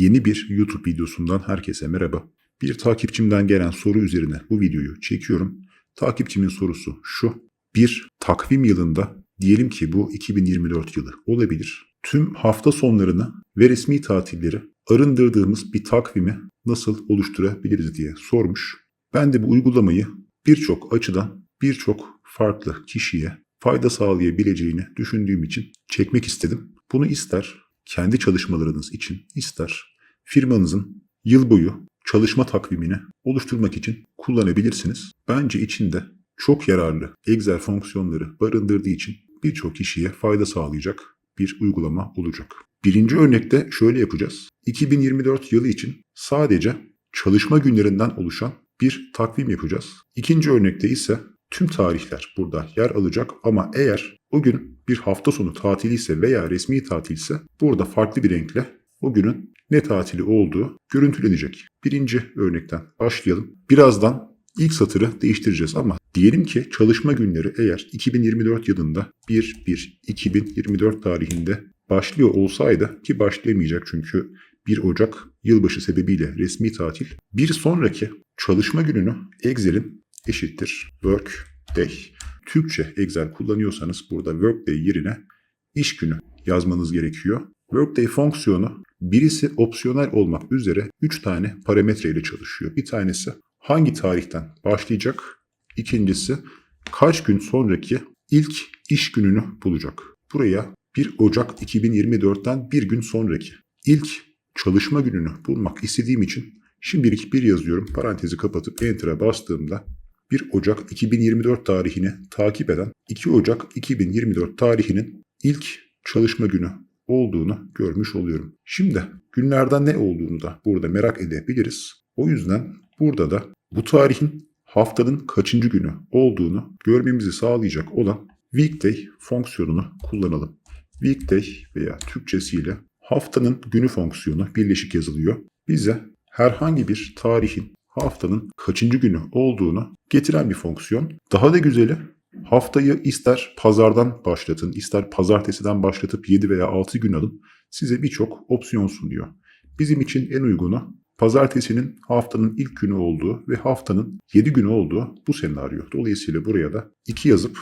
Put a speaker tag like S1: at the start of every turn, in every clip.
S1: Yeni bir YouTube videosundan herkese merhaba. Bir takipçimden gelen soru üzerine bu videoyu çekiyorum. Takipçimin sorusu şu. Bir takvim yılında diyelim ki bu 2024 yılı olabilir. Tüm hafta sonlarını ve resmi tatilleri arındırdığımız bir takvimi nasıl oluşturabiliriz diye sormuş. Ben de bu uygulamayı birçok açıdan birçok farklı kişiye fayda sağlayabileceğini düşündüğüm için çekmek istedim. Bunu ister kendi çalışmalarınız için ister firmanızın yıl boyu çalışma takvimini oluşturmak için kullanabilirsiniz. Bence içinde çok yararlı Excel fonksiyonları barındırdığı için birçok kişiye fayda sağlayacak bir uygulama olacak. Birinci örnekte şöyle yapacağız. 2024 yılı için sadece çalışma günlerinden oluşan bir takvim yapacağız. İkinci örnekte ise tüm tarihler burada yer alacak ama eğer o gün bir hafta sonu tatili ise veya resmi tatil ise burada farklı bir renkle o günün ne tatili olduğu görüntülenecek. Birinci örnekten başlayalım. Birazdan ilk değiştireceğiz ama diyelim ki çalışma günleri eğer 2024 yılında 1-1-2024 tarihinde başlıyor olsaydı ki başlayamayacak çünkü 1 Ocak yılbaşı sebebiyle resmi tatil. Bir sonraki çalışma gününü Excel'in eşittir work day. Türkçe Excel kullanıyorsanız burada workday yerine iş günü yazmanız gerekiyor. Workday fonksiyonu birisi opsiyonel olmak üzere 3 tane parametre ile çalışıyor. Bir tanesi hangi tarihten başlayacak? İkincisi kaç gün sonraki ilk iş gününü bulacak. Buraya 1 Ocak 2024'ten bir gün sonraki ilk çalışma gününü bulmak istediğim için şimdilik bir yazıyorum. Parantezi kapatıp Enter'a bastığımda 1 Ocak 2024 tarihini takip eden 2 Ocak 2024 tarihinin ilk çalışma günü olduğunu görmüş oluyorum. Şimdi günlerden ne olduğunu da burada merak edebiliriz. O yüzden burada da bu tarihin haftanın kaçıncı günü olduğunu görmemizi sağlayacak olan weekday fonksiyonunu kullanalım. Weekday veya Türkçesiyle haftanın günü fonksiyonu birleşik yazılıyor. Bize herhangi bir tarihin haftanın kaçıncı günü olduğunu getiren bir fonksiyon. Daha da güzeli haftayı ister pazardan başlatın, ister pazartesiden başlatıp 7 veya 6 gün alın size birçok opsiyon sunuyor. Bizim için en uygunu pazartesinin haftanın ilk günü olduğu ve haftanın 7 günü olduğu bu senaryo. Dolayısıyla buraya da 2 yazıp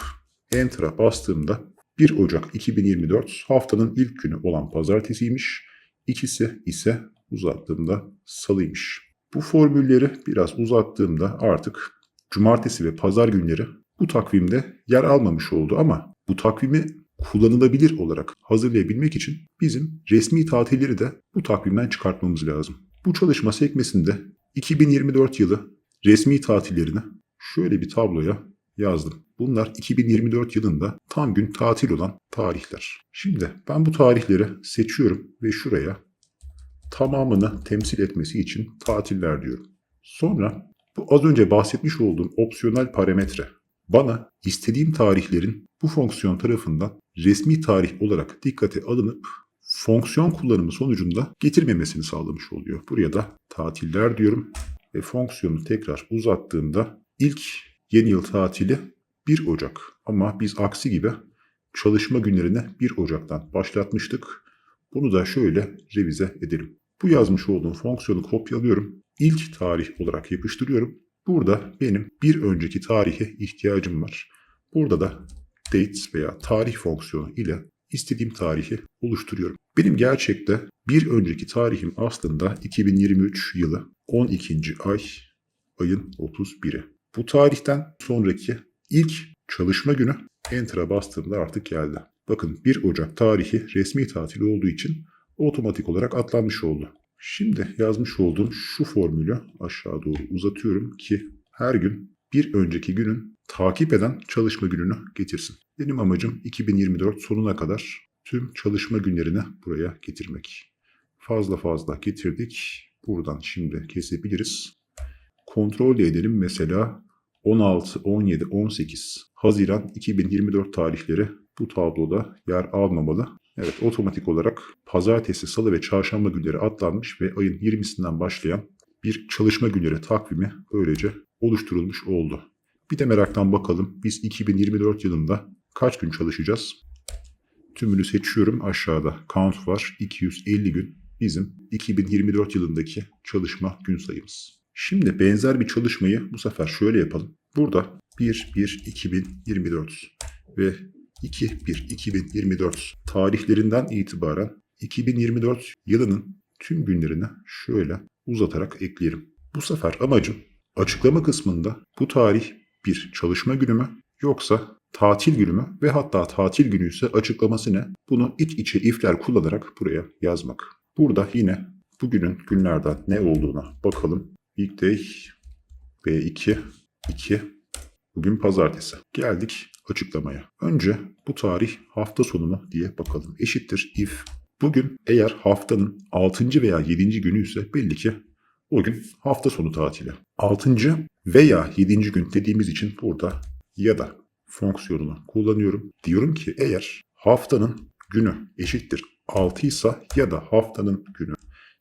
S1: Enter'a bastığımda 1 Ocak 2024 haftanın ilk günü olan pazartesiymiş. İkisi ise uzattığımda salıymış. Bu formülleri biraz uzattığımda artık cumartesi ve pazar günleri bu takvimde yer almamış oldu ama bu takvimi kullanılabilir olarak hazırlayabilmek için bizim resmi tatilleri de bu takvimden çıkartmamız lazım. Bu çalışma sekmesinde 2024 yılı resmi tatillerini şöyle bir tabloya yazdım. Bunlar 2024 yılında tam gün tatil olan tarihler. Şimdi ben bu tarihleri seçiyorum ve şuraya tamamını temsil etmesi için tatiller diyorum. Sonra bu az önce bahsetmiş olduğum opsiyonel parametre bana istediğim tarihlerin bu fonksiyon tarafından resmi tarih olarak dikkate alınıp fonksiyon kullanımı sonucunda getirmemesini sağlamış oluyor. Buraya da tatiller diyorum ve fonksiyonu tekrar uzattığımda ilk yeni yıl tatili 1 Ocak ama biz aksi gibi çalışma günlerini 1 Ocak'tan başlatmıştık. Bunu da şöyle revize edelim. Bu yazmış olduğum fonksiyonu kopyalıyorum. İlk tarih olarak yapıştırıyorum. Burada benim bir önceki tarihe ihtiyacım var. Burada da dates veya tarih fonksiyonu ile istediğim tarihi oluşturuyorum. Benim gerçekte bir önceki tarihim aslında 2023 yılı 12. ay ayın 31'i. Bu tarihten sonraki ilk çalışma günü Enter'a bastığımda artık geldi. Bakın 1 Ocak tarihi resmi tatil olduğu için otomatik olarak atlanmış oldu. Şimdi yazmış olduğum şu formülü aşağı doğru uzatıyorum ki her gün bir önceki günün takip eden çalışma gününü getirsin. Benim amacım 2024 sonuna kadar tüm çalışma günlerini buraya getirmek. Fazla fazla getirdik. Buradan şimdi kesebiliriz. Kontrol edelim mesela 16, 17, 18 Haziran 2024 tarihleri bu tabloda yer almamalı. Evet otomatik olarak pazartesi, salı ve çarşamba günleri atlanmış ve ayın 20'sinden başlayan bir çalışma günleri takvimi böylece oluşturulmuş oldu. Bir de meraktan bakalım biz 2024 yılında kaç gün çalışacağız? Tümünü seçiyorum aşağıda count var 250 gün. bizim 2024 yılındaki çalışma gün sayımız. Şimdi benzer bir çalışmayı bu sefer şöyle yapalım. Burada 1-1-2024 ve 2-1-2024 tarihlerinden itibaren 2024 yılının tüm günlerini şöyle uzatarak ekleyelim. Bu sefer amacım açıklama kısmında bu tarih bir çalışma günü mü yoksa tatil günü mü ve hatta tatil günü ise açıklaması ne? Bunu iç içe ifler kullanarak buraya yazmak. Burada yine bugünün günlerden ne olduğuna bakalım. Weekday B2 2 Bugün pazartesi. Geldik açıklamaya. Önce bu tarih hafta sonu mu diye bakalım. Eşittir if. Bugün eğer haftanın 6. veya 7. günü ise belli ki o gün hafta sonu tatili. 6. veya 7. gün dediğimiz için burada ya da fonksiyonunu kullanıyorum. Diyorum ki eğer haftanın günü eşittir 6 ise ya da haftanın günü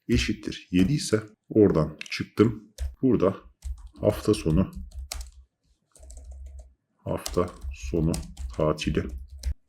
S1: eşittir 7 ise oradan çıktım. Burada hafta sonu hafta sonu tatili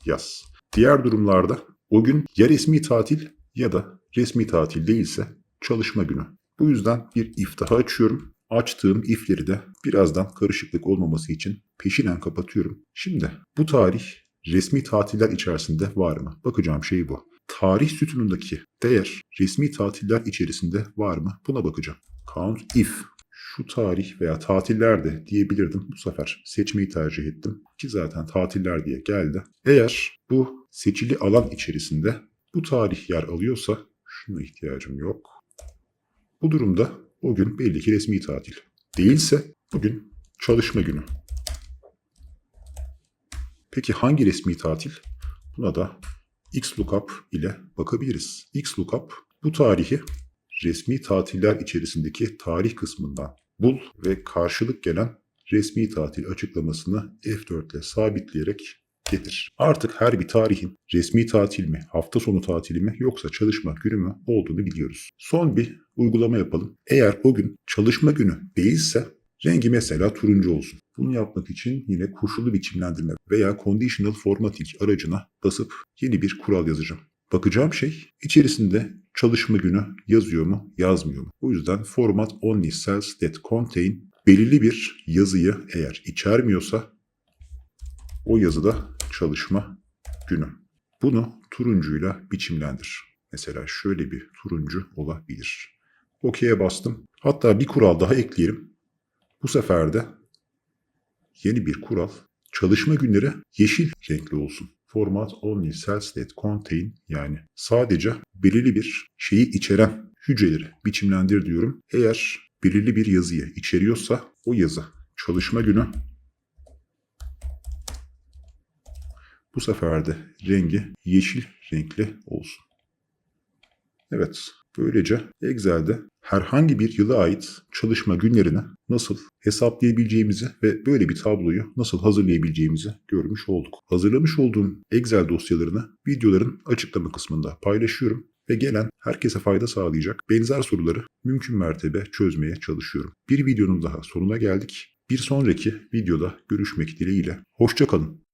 S1: yaz. Diğer durumlarda o gün ya resmi tatil ya da resmi tatil değilse çalışma günü. Bu yüzden bir if daha açıyorum. Açtığım ifleri de birazdan karışıklık olmaması için peşinen kapatıyorum. Şimdi bu tarih resmi tatiller içerisinde var mı? Bakacağım şey bu. Tarih sütunundaki değer resmi tatiller içerisinde var mı? Buna bakacağım. Count if şu tarih veya tatillerde diyebilirdim. Bu sefer seçmeyi tercih ettim ki zaten tatiller diye geldi. Eğer bu seçili alan içerisinde bu tarih yer alıyorsa şuna ihtiyacım yok. Bu durumda o gün belli ki resmi tatil. Değilse bugün çalışma günü. Peki hangi resmi tatil? Buna da XLOOKUP ile bakabiliriz. XLOOKUP bu tarihi resmi tatiller içerisindeki tarih kısmından bul ve karşılık gelen resmi tatil açıklamasını F4 ile sabitleyerek getir. Artık her bir tarihin resmi tatil mi, hafta sonu tatili mi yoksa çalışma günü mü olduğunu biliyoruz. Son bir uygulama yapalım. Eğer o gün çalışma günü değilse rengi mesela turuncu olsun. Bunu yapmak için yine koşullu biçimlendirme veya conditional formatting aracına basıp yeni bir kural yazacağım. Bakacağım şey içerisinde çalışma günü yazıyor mu yazmıyor mu? O yüzden format only cells that contain belirli bir yazıyı eğer içermiyorsa o yazıda çalışma günü. Bunu turuncuyla biçimlendir. Mesela şöyle bir turuncu olabilir. OK'ye bastım. Hatta bir kural daha ekleyelim. Bu sefer de yeni bir kural. Çalışma günleri yeşil renkli olsun format only cells that contain yani sadece belirli bir şeyi içeren hücreleri biçimlendir diyorum. Eğer belirli bir yazıyı içeriyorsa o yazı çalışma günü bu sefer de rengi yeşil renkli olsun. Evet, böylece Excel'de herhangi bir yıla ait çalışma günlerini nasıl hesaplayabileceğimizi ve böyle bir tabloyu nasıl hazırlayabileceğimizi görmüş olduk. Hazırlamış olduğum Excel dosyalarını videoların açıklama kısmında paylaşıyorum ve gelen herkese fayda sağlayacak benzer soruları mümkün mertebe çözmeye çalışıyorum. Bir videonun daha sonuna geldik. Bir sonraki videoda görüşmek dileğiyle. Hoşçakalın.